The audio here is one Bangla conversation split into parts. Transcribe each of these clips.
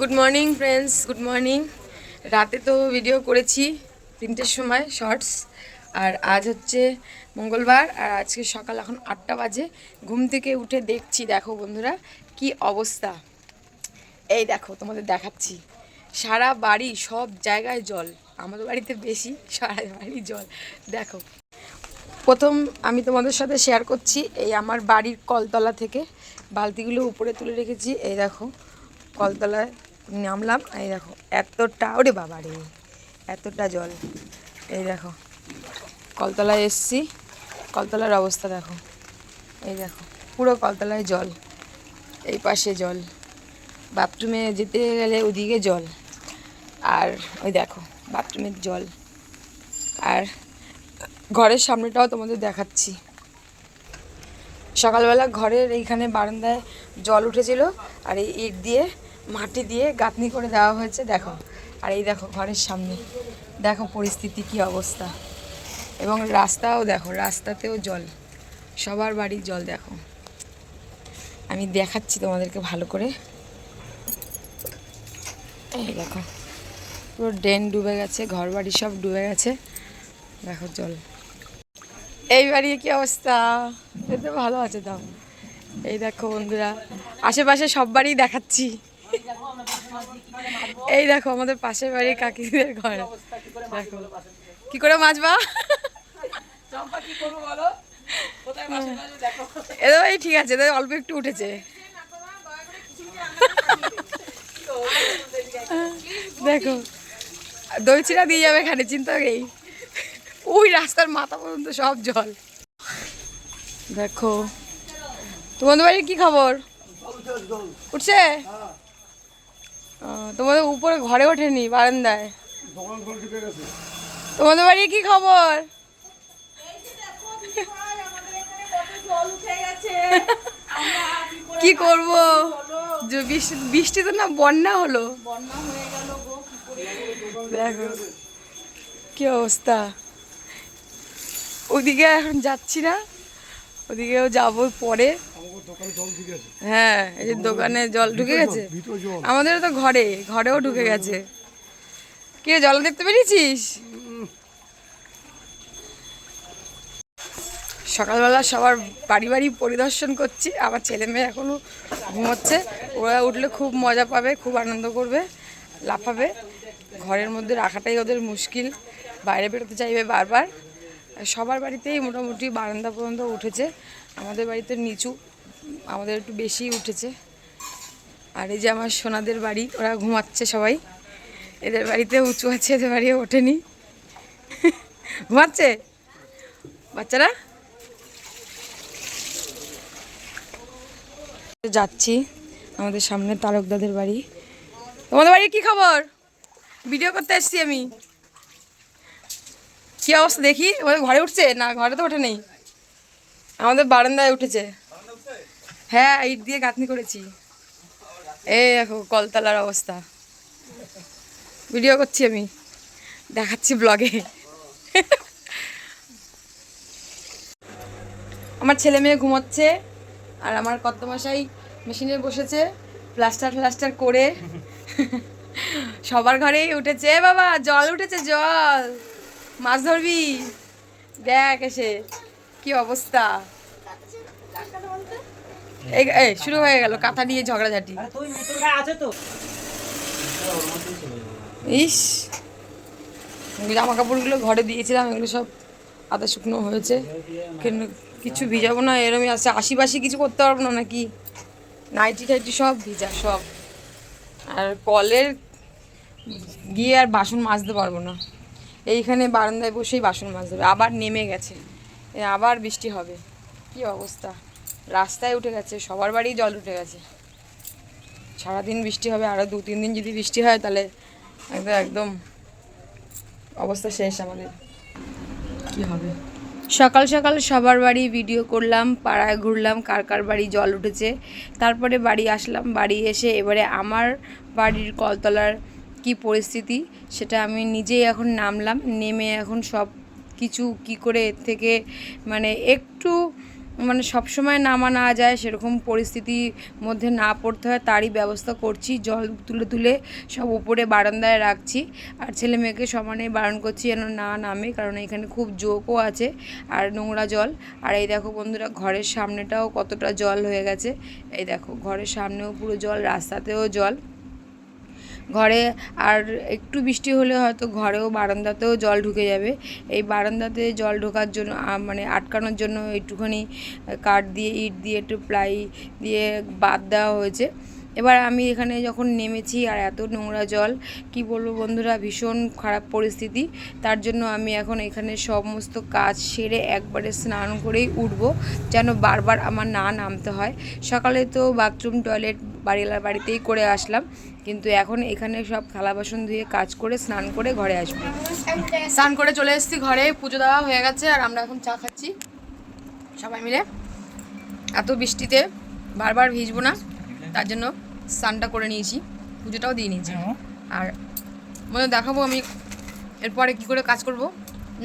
Good morning friends good morning রাতে তো ভিডিও করেছি তিনটের সময় শর্টস আর আজ হচ্ছে মঙ্গলবার, আর আজকে সকাল এখন আটটা বাজে। ঘুম থেকে উঠে দেখছি, দেখো বন্ধুরা, কি অবস্থা। এই দেখো, তোমাদের দেখাচ্ছি। সারা বাড়ি, সব জায়গায় জল। আমাদের বাড়িতে বেশি, সারা বাড়ি জল। দেখো, প্রথম আমি তোমাদের সাথে শেয়ার করছি এই আমার বাড়ির কলতলা থেকে। বালতিগুলো উপরে তুলে রেখেছি। এই দেখো, কলতলায় নামলাম, এই দেখো, এতটা, ওরে বাবা রে, এতটা জল। এই দেখো, কলতলায় এসছি, কলতলার অবস্থা দেখো। এই দেখো, পুরো কলতলায় জল, এই পাশে জল। বাথরুমে যেতে গেলে ওদিকে জল, আর ওই দেখো বাথরুমের জল। আর ঘরের সামনেটাও তোমাদের দেখাচ্ছি। সকালবেলা ঘরের এইখানে বারান্দায় জল উঠেছিল, আর এই ইট দিয়ে মাটি দিয়ে গাঁথনি করে দেওয়া হয়েছে, দেখো। আর এই দেখো ঘরের সামনে। দেখো পরিস্থিতি, কি অবস্থা। এবং রাস্তাও দেখো, রাস্তাতেও জল। সবার বাড়ির জল, দেখো। আমি দেখাচ্ছি তোমাদেরকে ভালো করে। এই দেখো, পুরো ড্রেন ডুবে গেছে ঘর বাড়ি সব ডুবে গেছে। দেখো জল। এই বাড়ি কি অবস্থা? এতে ভালো আছে দাম এই দেখো বন্ধুরা, আশেপাশে সব বাড়ি দেখাচ্ছি। এই দেখো আমাদের পাশের বাড়ির কাকিদের ঘর। দেখো। কি করে মাছবা এদের এই ঠিক আছে এদের অল্প একটু উঠেছে। দেখো দই চিরা দিয়ে যাবে এখানে চিন্তা নেই ওই রাস্তার মাথা পর্যন্ত সব জল। দেখো। তোমাদের বাড়ির কি খবর? উঠছে? তোমাদের উপরে ঘরে ওঠেনি, বারান্দায়। তোমাদের বাড়ির কি খবর? কি করব? যে বৃষ্টি তো না বন্যা হলো। দেখো, কি অবস্থা। ওদিকে এখন যাচ্ছি না। ওদিকেও যাব পরে। হ্যাঁ এই যে দোকানে জল ঢুকে গেছে। আমাদের তো ঘরে, ঘরেও ঢুকে গেছে। কি জল দেখতে পেরেছিস সকালবেলা সবার বাড়ি বাড়ি পরিদর্শন করছি আমার ছেলে মেয়ে এখনও ঘুমোচ্ছে। ওরা উঠলে খুব মজা পাবে, খুব আনন্দ করবে, লাফাবে। ঘরের মধ্যে রাখাটাই ওদের মুশকিল। বাইরে বেরোতে চাইবে বারবার। সবার বাড়িতেই মোটামুটি বারান্দা পর্যন্ত উঠেছে। আমাদের বাড়িতে নিচু, আমাদের একটু বেশি উঠেছে। আর এই যে আমার সোনাদের বাড়ি, ওরা ঘুমাচ্ছে সবাই। এদের বাড়িতে উঁচু আছে, এদের বাড়ি ওঠেনি। ঘুমাচ্ছে? বাচ্চারা? যাচ্ছি, আমাদের সামনে তারকদাদের বাড়ি। তোমাদের বাড়ির কি খবর? ভিডিও করতে এসছি আমি। কি অবস্থা দেখি? ওদের ঘরে উঠছে? না, ঘরে তো ওঠে নেই আমাদের বারান্দায় উঠেছে। হ্যাঁ ইট দিয়ে গাঁথনি করেছি। এই দেখো, কলতলার অবস্থা। ভিডিও করছি আমি। দেখাচ্ছি ব্লগে। আমার ছেলে মেয়ে ঘুমোচ্ছে, আর আমার কর্তমশাই মেশিনে বসেছে, প্লাস্টার ফ্লাস্টার করে। সবার ঘরেই উঠেছে। বাবা, জল উঠেছে, জল। মাছ ধরবি? দেখ এসে কি অবস্থা? এই শুরু হয়ে গেল কাঁথা নিয়ে ঝগড়াঝাটি। ইস জামা কাপড়গুলো ঘরে দিয়েছিলাম এগুলো সব আদা শুকনো হয়েছে। কিন্তু কিছু ভিজাবো না এরমই আছে। আশিপাশি কিছু করতে পারব না নাকি? নাইটি টাইটি সব ভিজা সব। আর কলের গিয়ে আর বাসন মাজতে পারব না। এইখানে বারান্দায় বসেই বাসন মাজতে হবে আবার নেমে গেছে। আবার বৃষ্টি হবে। কি অবস্থা? রাস্তায় উঠে গেছে, সবার বাড়ি জল উঠে গেছে। সারাদিন বৃষ্টি হবে আরও দু তিন দিন যদি বৃষ্টি হয়, তাহলে একদম একদম অবস্থা শেষ আমাদের। কি হবে? সকাল সকাল সবার বাড়ি ভিডিও করলাম, পাড়ায় ঘুরলাম, কার কার বাড়ি জল উঠেছে। তারপরে বাড়ি আসলাম, বাড়ি এসে এবারে আমার বাড়ির কলতলার কি পরিস্থিতি, সেটা আমি নিজেই এখন নামলাম, নেমে এখন সব কিছু কি করে এর থেকে মানে একটু মানে সবসময় নামা না যায়, সেরকম পরিস্থিতির মধ্যে না পড়তে হয়, তারই ব্যবস্থা করছি, জল তুলে তুলে সব উপরে বারান্দায় রাখছি, আর ছেলে মেয়েকে সমানে বারণ করছি যেন না নামে, কারণ এখানে খুব জোকও আছে, আর নোংরা জল, আর এই দেখো বন্ধুরা ঘরের সামনেটাও কতটা জল হয়ে গেছে, এই দেখো ঘরের সামনেও পুরো জল, রাস্তাতেও জল ঘরে, আর একটু বৃষ্টি হলে হয়তো ঘরেও বারান্দাতেও জল ঢুকে যাবে। এই বারান্দাতে জল ঢোকার জন্য মানে আটকানোর জন্য একটুখানি কাঠ দিয়ে, ইট দিয়ে একটু প্লাই দিয়ে বাদ দেওয়া হয়েছে। এবার আমি এখানে যখন নেমেছি আর এত নোংরা জল, কি বলব বন্ধুরা, ভীষণ খারাপ পরিস্থিতি। তার জন্য আমি এখন এখানে সমস্ত কাজ সেরে একবারে স্নান করেই উঠবো, যেন বারবার আমার না নামতে হয়। সকালে তো বাথরুম, টয়লেট বাড়িওয়ালার বাড়িতেই করে আসলাম, কিন্তু এখন এখানে সব থালা বাসন ধুয়ে কাজ করে স্নান করে ঘরে আসব। স্নান করে চলে এসেছি ঘরে, পুজো দেওয়া হয়ে গেছে আর আমরা এখন চা খাচ্ছি সবাই মিলে। এত বৃষ্টিতে বারবার ভিজবো না, তার জন্য স্নানটা করে নিয়েছি পুজোটাও দিয়ে নিয়েছি। আর মনে দেখাবো আমি এরপরে কি করে কাজ করব।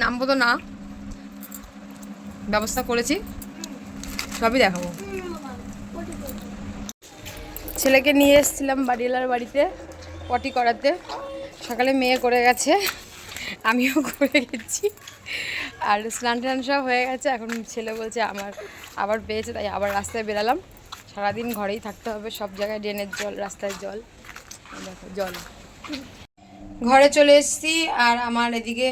নামবো তো না। ব্যবস্থা করেছি। সবই দেখাবো। ছেলেকে নিয়ে এসেছিলাম বাড়িওয়ালার বাড়িতে পটি করাতে। সকালে মেয়ে করে গেছে আমিও করে গেছি। আর স্নান টান সব হয়ে গেছে এখন ছেলে বলছে আমার আবার পেয়েছে তাই আবার রাস্তায় বেরালাম। সারাদিন ঘরেই থাকতে হবে, সব জায়গায় ড্রেনের জল, রাস্তায় জল। দেখো, জল। ঘরে চলে এসেছি, আর আমার এদিকে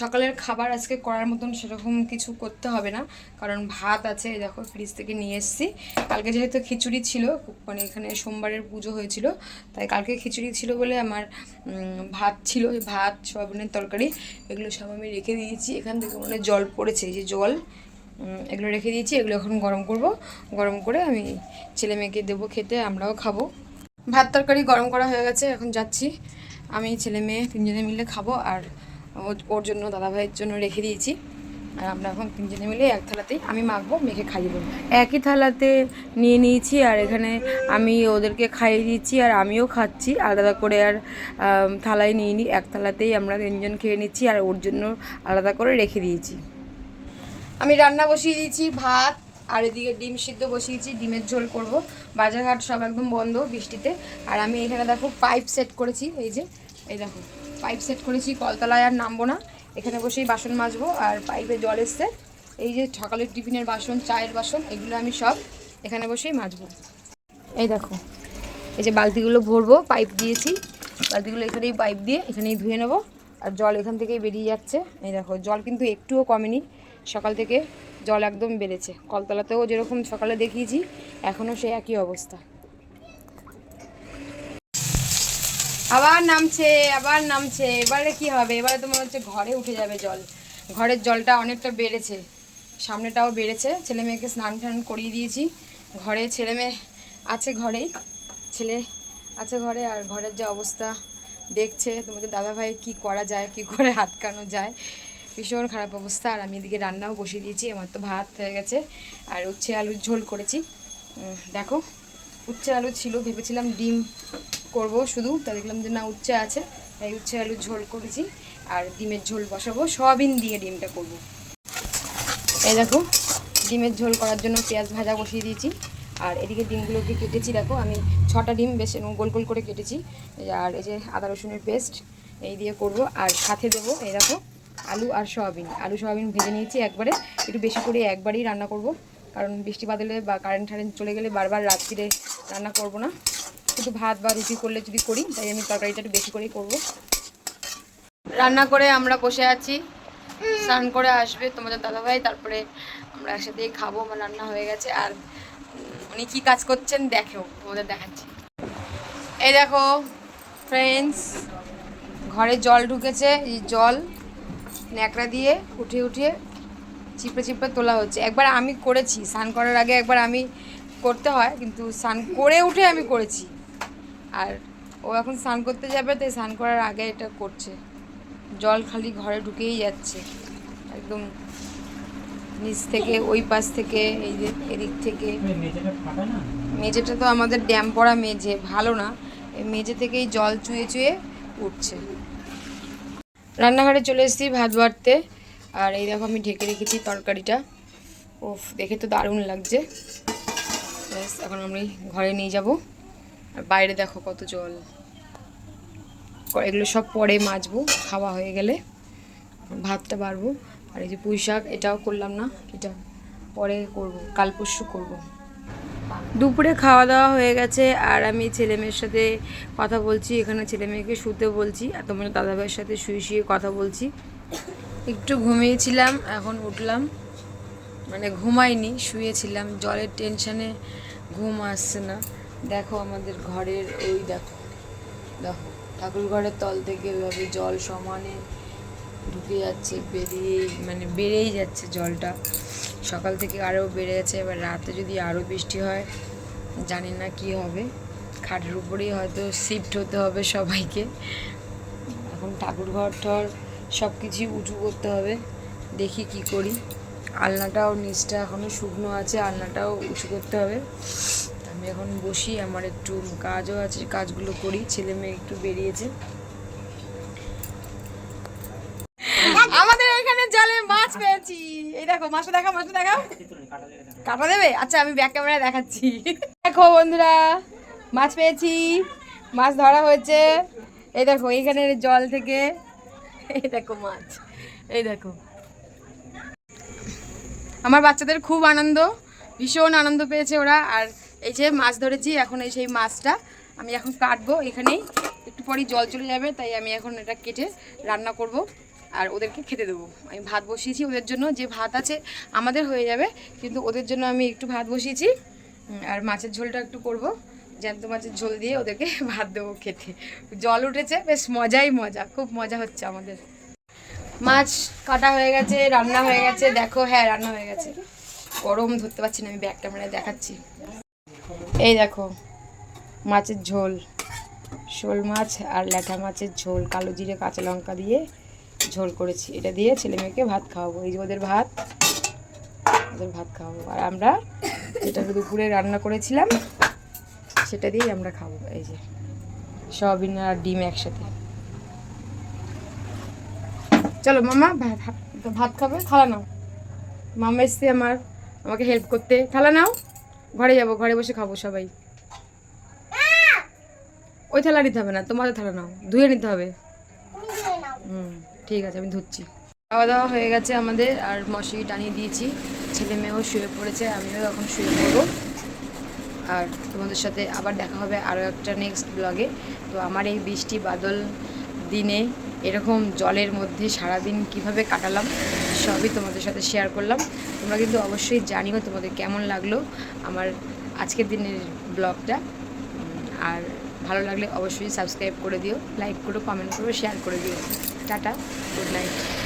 সকালের খাবার আজকে করার মতন সেরকম কিছু করতে হবে না, কারণ ভাত আছে দেখো ফ্রিজ থেকে নিয়ে এসেছি। কালকে যেহেতু খিচুড়ি ছিল মানে এখানে সোমবারের পুজো হয়েছিল, তাই কালকে খিচুড়ি ছিল বলে আমার ভাত ছিল, ভাত, সয়াবিনের তরকারি, এগুলো সব আমি রেখে দিয়েছি। এখান থেকে মানে জল পড়েছে যে জল। এগুলো রেখে দিয়েছি, এগুলো এখন গরম করব। গরম করে আমি ছেলে মেয়েকে দেবো খেতে, আমরাও খাব। ভাত তরকারি গরম করা হয়ে গেছে, এখন যাচ্ছি। আমি ছেলে মেয়ে তিনজনে মিলে খাব, আর ওর জন্য দাদাভাইয়ের জন্য রেখে দিয়েছি। আর আমরা এখন তিনজনে মিলে এক থালাতেই আমি মাখবো মেখে খাইয়ে দেবো। একই থালাতে নিয়ে নিয়েছি, আর এখানে আমি ওদেরকে খাইয়ে দিচ্ছি আর আমিও খাচ্ছি। আলাদা করে আর থালায় নিয়ে নিই এক থালাতেই আমরা তিনজন খেয়ে নিচ্ছি, আর ওর জন্য আলাদা করে রেখে দিয়েছি। আমি রান্না বসিয়ে দিয়েছি, ভাত, আর এদিকে ডিম সিদ্ধ বসিয়েছি ডিমের ঝোল করব। বাজারঘাট সব একদম বন্ধ বৃষ্টিতে। আর আমি এখানে দেখো পাইপ সেট করেছি, এই যে, এই দেখো পাইপ সেট করেছি, কলতলায় আর নামবো না। এখানে বসেই বাসন মাজবো, আর পাইপে জল এসছে। এই যে সকালের টিফিনের বাসন, চায়ের বাসন, এগুলো আমি সব এখানে বসেই মাজবো। এই দেখো, এই যে বালতিগুলো ভরবো পাইপ দিয়েছি। বালতিগুলো এখানেই পাইপ দিয়ে এখানেই ধুয়ে নেব, আর জল এখান থেকেই বেরিয়ে যাচ্ছে। এই দেখো, জল কিন্তু একটুও কমেনি। সকাল থেকে জল একদম বেড়েছে। কলতলাতেও যেরকম সকালে দেখিয়েছি এখনও সেই একই অবস্থা। আবার নামছে আবার নামছে, এবারে কি হবে? এবারে তো মনে হচ্ছে ঘরে উঠে যাবে জল। ঘরের জলটা অনেকটা বেড়েছে। সামনেটাও বেড়েছে। ছেলে মেয়েকে স্নান টান করিয়ে দিয়েছি। ঘরে ছেলে মেয়ে আছে ঘরেই। ছেলে আছে ঘরে আর ঘরের যে অবস্থা, দেখছে। তোমাদের দাদাভাই কি করা যায়, কি করে আটকানো যায়। ভীষণ খারাপ অবস্থা। আর আমি এদিকে রান্নাও বসিয়ে দিয়েছি, আমার তো ভাত হয়ে গেছে। আর উচ্ছে আলুর ঝোল করেছি। দেখো, উচ্ছে আলু ছিল, ভেবেছিলাম ডিম করব শুধু, তা দেখলাম যে না, উচ্ছে আছে। তাই উচ্ছে আলুর ঝোল করেছি, আর ডিমের ঝোল বসাবো। সয়াবিন দিয়ে ডিমটা করব। এই দেখো, ডিমের ঝোল করার জন্য পেঁয়াজ ভাজা বসিয়ে দিয়েছি। আর এদিকে ডিমগুলোকে কেটেছি, দেখো, আমি ছটা ডিম বেশ গোল গোল করে কেটেছি। আর এই যে আদা রসুনের পেস্ট এই দিয়ে করব। আর সাথে দেবো, এই দেখো আলু আর সয়াবিন। আলু, সয়াবিন ভেজে নিয়েছি একবারে। একটু বেশি করে একবারেই রান্না করব। কারণ বৃষ্টি বাদলে বা কারেন্ট টারেন্ট চলে গেলে বারবার রাত্রিরে রান্না করব না। শুধু ভাত বা রুটি করলে যদি করি, তাই আমি তরকারিটা একটু বেশি করেই করব। রান্না করে আমরা বসে আছি। স্নান করে আসবে তোমাদের দাদাভাই। তারপরে আমরা একসাথে খাব, আমার রান্না হয়ে গেছে। আর উনি কি কাজ করছেন দেখো তোমাদের দেখাচ্ছি। এই দেখো ফ্রেন্ডস ঘরে জল ঢুকেছে, এই জল ন্যাকড়া দিয়ে উঠে উঠে চিপড়ে চিপড়ে তোলা হচ্ছে। একবার আমি করেছি স্নান করার আগে একবার আমি করতে হয় কিন্তু স্নান করে উঠে আমি করেছি। আর ও এখন স্নান করতে যাবে তাই স্নান করার আগে এটা করছে। জল খালি ঘরে ঢুকেই যাচ্ছে। একদম নিচ থেকে ওই পাশ থেকে এই যে এদিক থেকে। মেঝেটা তো আমাদের ড্যাম পড়া মেঝে ভালো না। এই মেঝে থেকেই জল চুয়ে চুয়ে উঠছে। রান্নাঘরে চলে এসেছি ভাত বাড়তে। আর এই দেখো আমি ঢেকে রেখেছি তরকারিটা। ওফ দেখে তো দারুণ লাগছে। ব্যাস, এখন আমি ঘরে নিয়ে যাব। আর বাইরে দেখো কত জল। এগুলো সব পরে মাজবো, খাওয়া হয়ে গেলে। ভাতটা বাড়বো। আর এই যে পুঁই শাক এটাও করলাম না, এটা পরে করব, কাল পরশু করব। দুপুরে খাওয়া দাওয়া হয়ে গেছে, আর আমি ছেলে মেয়ের সাথে কথা বলছি, এখানে ছেলে মেয়েকে শুতে বলছি, আর তোমার দাদাভাইয়ের সাথে শুয়ে শুয়ে কথা বলছি। একটু ঘুমিয়েছিলাম, এখন উঠলাম। মানে ঘুমাইনি, শুয়েছিলাম। জলের টেনশানে ঘুম আসছে না। দেখো আমাদের ঘরের ওই দেখো দেখো ঠাকুর ঘরের তল থেকে এভাবে জল সমানে ঢুকে যাচ্ছে, বেরিয়ে মানে বেড়েই যাচ্ছে জলটা। সকাল থেকে আরও বেড়ে যাচ্ছে এবার রাতে যদি আরও বৃষ্টি হয়, জানি না কি হবে। খাটের উপরেই হয়তো শিফট হতে হবে সবাইকে। এখন ঠাকুর ঘর টর সব কিছুই উঁচু করতে হবে, দেখি কি করি। আলনাটাও নিচটা এখনও শুকনো আছে, আলনাটাও উঁচু করতে হবে। আমি এখন বসি, আমার একটু কাজও আছে, কাজগুলো করি, ছেলে মেয়ে একটু বেরিয়েছে আমাদের এখানে জলে মাছ পেয়েছি এই দেখো মাছটা দেখাও মাছটা দেখাও। কাটা দেবে? আচ্ছা আমি ব্যাক ক্যামেরায় দেখাচ্ছি। দেখো বন্ধুরা, মাছ পেয়েছি। মাছ ধরা হয়েছে। এই দেখো এখানে জল থেকে। এই দেখো মাছ। এই দেখো। আমার বাচ্চাদের খুব আনন্দ, ভীষণ আনন্দ পেয়েছে ওরা। আর এই যে মাছ ধরেছি, এখন এই সেই মাছটা আমি এখন কাটবো। এখানেই একটু পরেই জল চলে যাবে, তাই আমি এখন এটা কেটে রান্না করব। আর ওদেরকে খেতে দেবো। আমি ভাত বসিয়েছি ওদের জন্য, যে ভাত আছে আমাদের হয়ে যাবে, কিন্তু ওদের জন্য আমি একটু ভাত বসিয়েছি। আর মাছের ঝোলটা একটু করব। জ্যান্ত মাছের ঝোল দিয়ে ওদেরকে ভাত দেবো খেতে। জল উঠেছে, বেশ মজাই মজা, খুব মজা হচ্ছে আমাদের। মাছ কাটা হয়ে গেছে, রান্না হয়ে গেছে, দেখো হ্যাঁ রান্না হয়ে গেছে। গরম, ধরতে পারছি না, আমি ব্যাগ ক্যামেরায় দেখাচ্ছি। এই দেখো, মাছের ঝোল, শোল মাছ আর ল্যাঠা মাছের ঝোল, কালো জিরে, কাঁচা লঙ্কা দিয়ে। ঝোল করেছি। এটা দিয়ে ছেলে মেয়েকে ভাত খাওয়াবো। এই যে ওদের ভাত ওদের ভাত খাওয়াবো। আর আমরা যেটা দুপুরে রান্না করেছিলাম সেটা দিয়েই আমরা খাব। এই যে সয়াবিন আর ডিম একসাথে। চলো মামা ভাত খাবে? থালা নাও। মামা এসছে আমার আমাকে হেল্প করতে। থালা নাও। ঘরে যাব ঘরে বসে খাব সবাই। ওই থালা নিতে হবে না তোমাদের থালা নাও। ধুয়ে নিতে হবে। হুম। ঠিক আছে, আমি ধুচ্ছি। খাওয়া দাওয়া হয়ে গেছে আমাদের, আর মশারি টানিয়ে দিয়েছি। ছেলে মেয়েও শুয়ে পড়েছে, আমিও এখন শুয়ে পড়ব। আর তোমাদের সাথে আবার দেখা হবে আরও একটা নেক্সট ব্লগে তো আমার এই বৃষ্টি বাদল দিনে এরকম জলের মধ্যে সারাদিন কীভাবে কাটালাম, সবই তোমাদের সাথে শেয়ার করলাম। তোমরা কিন্তু অবশ্যই জানিও তোমাদের কেমন লাগল আমার আজকের দিনের ব্লগটা আর ভালো লাগলে অবশ্যই সাবস্ক্রাইব করে দিও লাইক করো কমেন্ট করো শেয়ার করে দিও। Tata good night.